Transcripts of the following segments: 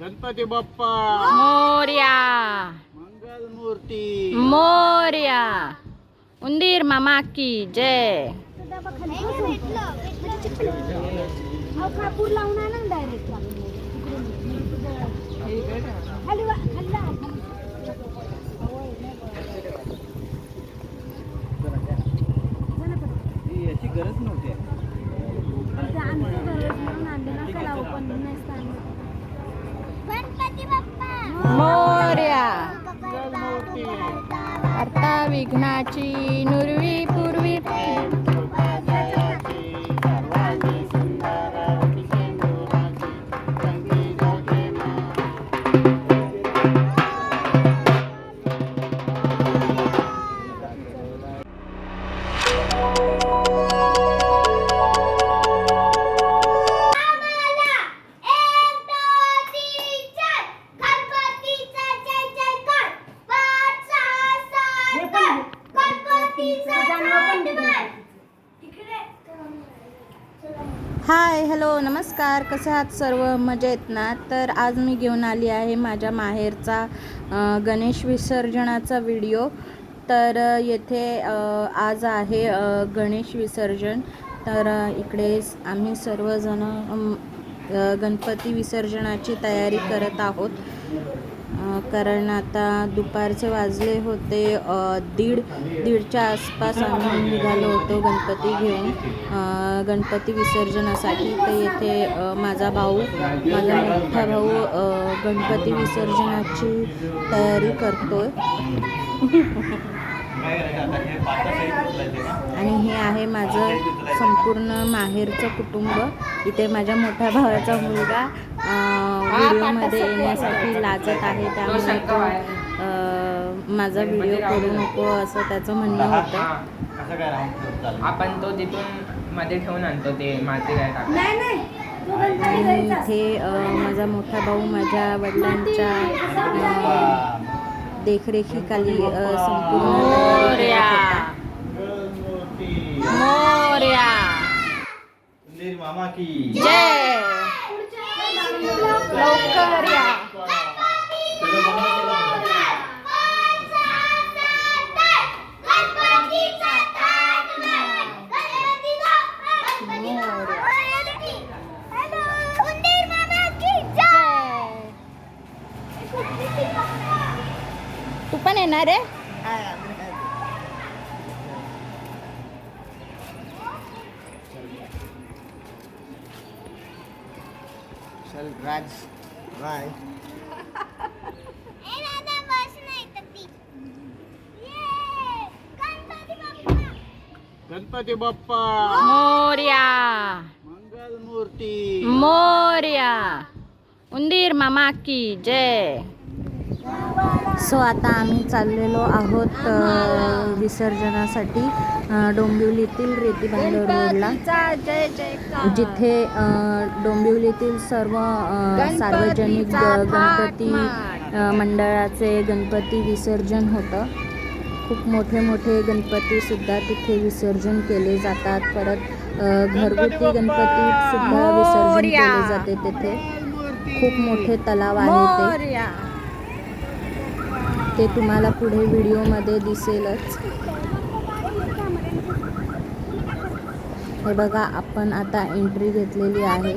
गणपती बाप्पा. मोर्या. मंगल मूर्ती मोर्या. उंदीर मामा की जय. गरज नव्हती. tomate. कसे आहात सर्व मजेत ना? तर आज मी घेऊन आली आहे माझ्या माहेरचा गणेश विसर्जनाचा व्हिडिओ. तर येथे आज आहे गणेश विसर्जन. तर इकडे आम्ही सर्वजण गणपती विसर्जनाची तयारी करत आहोत. कारण आता दुपारचे वाजले होते दीड दीडच्या आसपास आम्ही निघालो होतो गणपती घेऊन. गणपती विसर्जनासाठी तर येथे माझा भाऊ माझा मोठा भाऊ गणपती विसर्जनाची तयारी करतो आहे आणि हे आहे माझं संपूर्ण माहेरचं कुटुंब. इथे माझ्या मोठ्या भावाचा मुलगा व्हिडिओमध्ये येण्यासाठी लाजत आहे. त्यामुळे तो माझा व्हिडिओ करू नको असं त्याचं म्हणणं होतं. आपण तो तिथून मध्ये ठेवून आणतो ते माती काय टाकतो. आणि. इथे माझा मोठा भाऊ माझ्या वडिलांच्या देखरेखीखाली संपूर्ण मोर्या. मामा की. जय. लवकर या. तू पण येणार आहे चल राज राय गणपती बाप्पा मोर्या मंगल मूर्ती मोर्या उंदीर मामा की जय सो आता आम्ही चाललेलो आहोत विसर्जनासाठी डोंबिवलीतील रेतीबांधव रोडला. जिथे डोंबिवलीतील सर्व सार्वजनिक गणपती मंडळाचे गणपती विसर्जन होतं. खूप मोठे मोठे गणपतीसुद्धा तिथे विसर्जन केले जातात. परत घरगुती गणपतीसुद्धा विसर्जन केले जाते तिथे. खूप मोठे तलाव आहे ते. ते तुम्हाला पुढे व्हिडिओमध्ये दिसेलच. हे बघा आपण आता एंट्री घेतलेली आहे.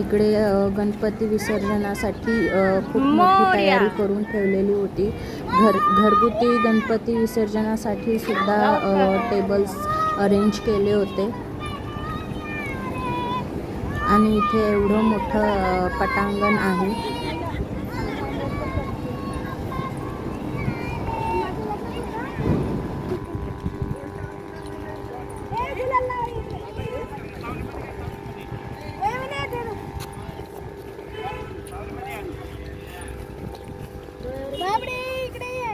इकडे गणपती विसर्जनासाठी खूप मोठी तयारी करून ठेवलेली होती. घर घरगुती गणपती विसर्जनासाठी सुद्धा टेबल्स अरेंज केले होते. आणि इथे एवढं मोठं पटांगण आहे बापरे इकडे ये.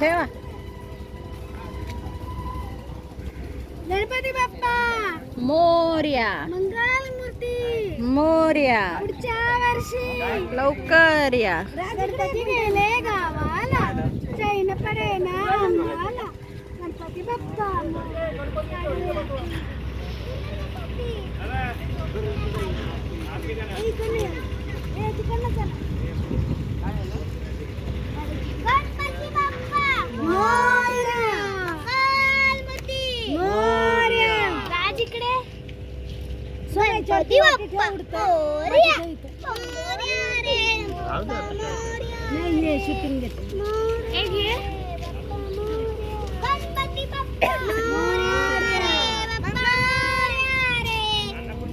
ठेवा गणपती बाप्पा मोर्या मंगल मूर्ती मोर्या पुढच्या वर्षी लवकर या गणपती गेले गावाला चैन पडेना आम्हाला गणपती बाप्पा गणपती बाप्पा मोरया गणपती मोरया राज इकडे गणपती बाप्पा मोरया नाही शूटिंग एक घे गणपती बाप्पा मोरया बाप्पा मोरया रे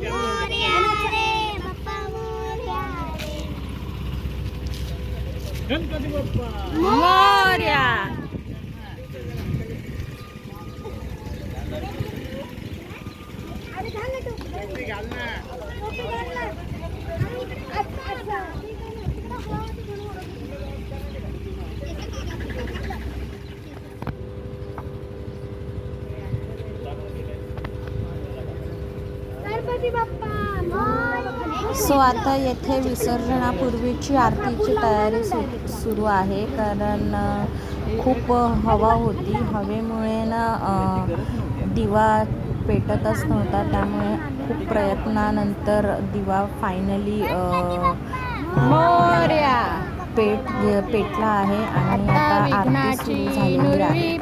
मोरया रे बाप्पा मोरया रे मोर्या अरे घाल ना टोपी घाल ना टोपी घाल ना अच्छा अच्छा गणपती बाप्पा मोरया. सो आता येथे विसर्जनापूर्वीची आरतीची तयारी सु सुरू आहे. कारण खूप हवा होती. हवेमुळे ना दिवा पेटतच नव्हता त्यामुळे खूप प्रयत्नानंतर दिवा फायनली मोर्या. पेट पेटला आहे. आणि आता आरती सुरू झालेली आहे.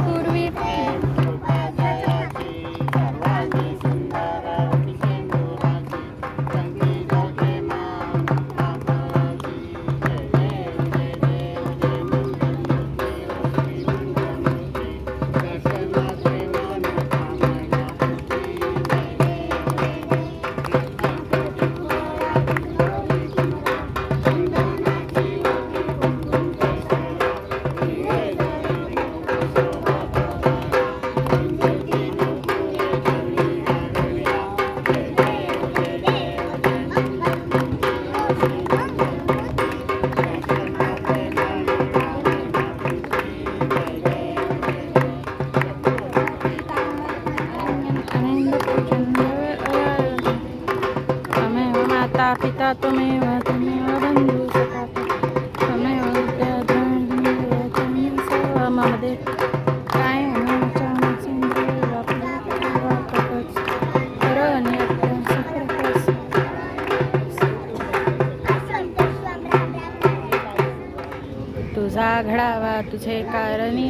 तुझा घडावा तुझे कारणी.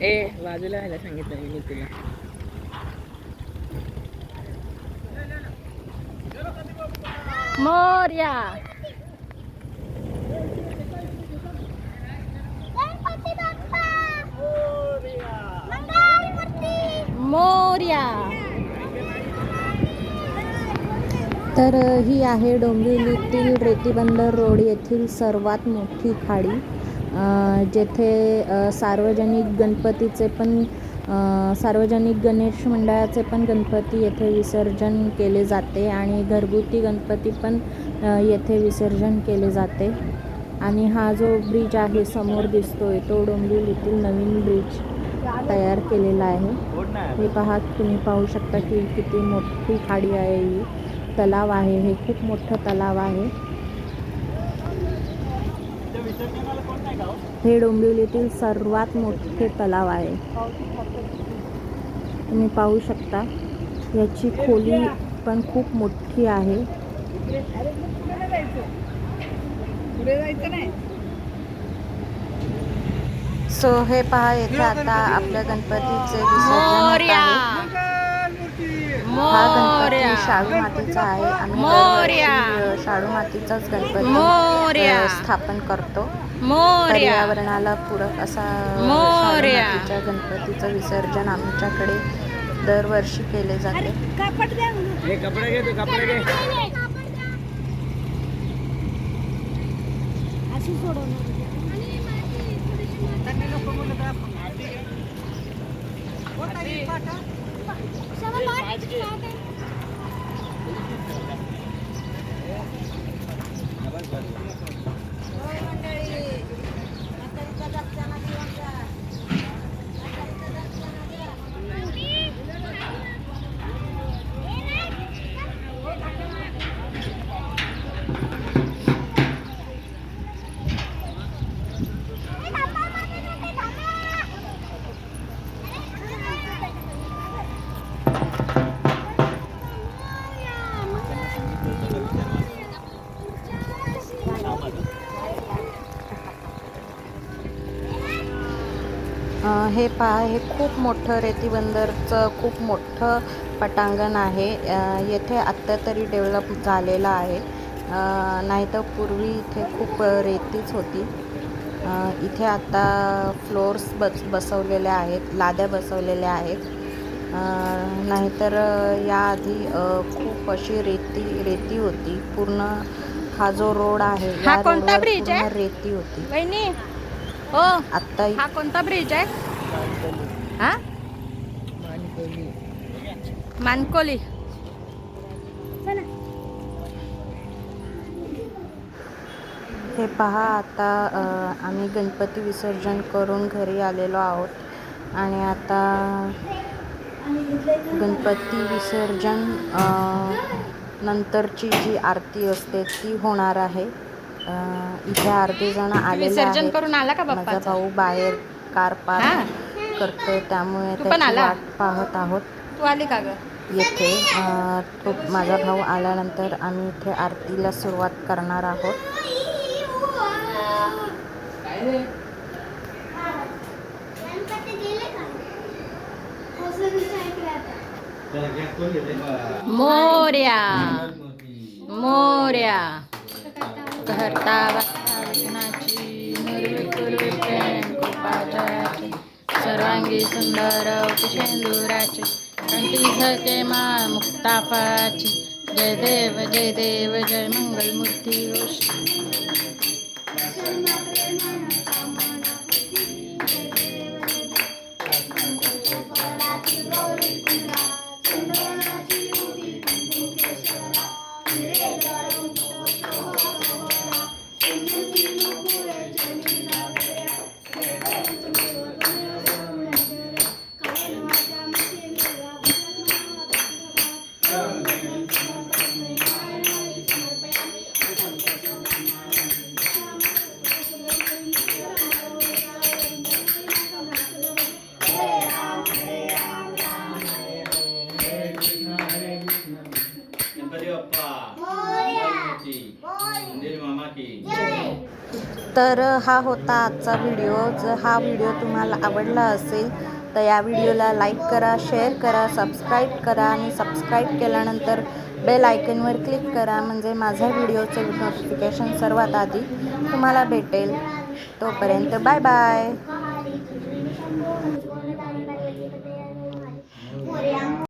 ए बाजूला व्हायला सांगितलं मी तुला. मोर्या. मोर्या. तर ही आहे डोंबिवलीतील रेतीबंदर रोड येथील सर्वात मोठी खाडी. जेथे सार्वजनिक गणपतीचे पण सार्वजनिक गणेश मंडळाचे पण गणपती येथे विसर्जन केले जाते आणि घरगुती गणपती पण येथे विसर्जन केले जाते. आणि हा जो ब्रिज आहे समोर दिसतोय तो डोंबिवलीतील नवीन ब्रिज तयार केलेला आहे. हे पहा तुम्ही पाहू शकता की किती मोठी खाडी आहे ही. तलाव आहे हे खूप मोठं तलाव आहे. हे डोंबिवलीतील सर्वात मोठे तलाव आहे. तुम्ही पाहू शकता याची खोली पण खूप मोठी आहे. सो हे पहा येथे आता आपल्या गणपतीचे विसर्जन हा गणपती शाडू मातीचा आहे. आम्ही दरवर्षी, शाडू मातीचाच गणपती स्थापन करतो. पर्यावरणाला पूरक असा शाडू मातीच्या गणपतीचं विसर्जन आमच्याकडे दरवर्षी केले जाते. कापड द्या. म्हणून. हे कपडे घे तू कपडे घे. अशी सोडवणार আবার हे पहा हे खूप मोठं रेती बंदरचं खूप मोठं पटांगण आहे. येथे आत्ता तरी डेव्हलप झालेलं आहे. नाहीतर पूर्वी इथे खूप रेतीच होती. इथे आता फ्लोअर्स बस बसवलेल्या आहेत लाद्या बसवलेल्या आहेत. नाहीतर याआधी खूप अशी रेती रेती होती. पूर्ण हा जो रोड आहे हा या कोणता bridge आहे? रेती होती. हो. आत्ता हा कोणता ब्रिज आहे? हा? मानकोली. हे पहा आता आम्ही गणपती विसर्जन करून घरी आलेलो आहोत. आणि आता गणपती विसर्जन अ, नंतरची जी आरती असते ती होणार आहे. अ, इथे अर्धे जण आलेले विसर्जन करून आला का माझा बाप्पाचं? भाऊ बाहेर कार? पार्क करतोय त्यामुळे त्याची? वाट पाहत आहोत. तू आली का ग? येथे अ, तो माझा भाऊ आल्यानंतर आम्ही इथे आरतीला सुरुवात करणार आहोत. मोर्या. मोर्या. करता अंगी सुंदर शेंदुराची कंठी सके मा मुक्ताफाची. जय देव जय देव जय मंगलमूर्ती तर हा होता आजचा व्हिडिओ. जर हा व्हिडिओ तुम्हाला आवडला असेल तर या व्हिडिओला लाईक करा शेअर करा सबस्क्राईब करा आणि सबस्क्राईब केल्यानंतर बेल आयकनवर क्लिक करा. म्हणजे माझ्या व्हिडिओचं नोटिफिकेशन सर्वात आधी तुम्हाला भेटेल. तोपर्यंत बाय बाय.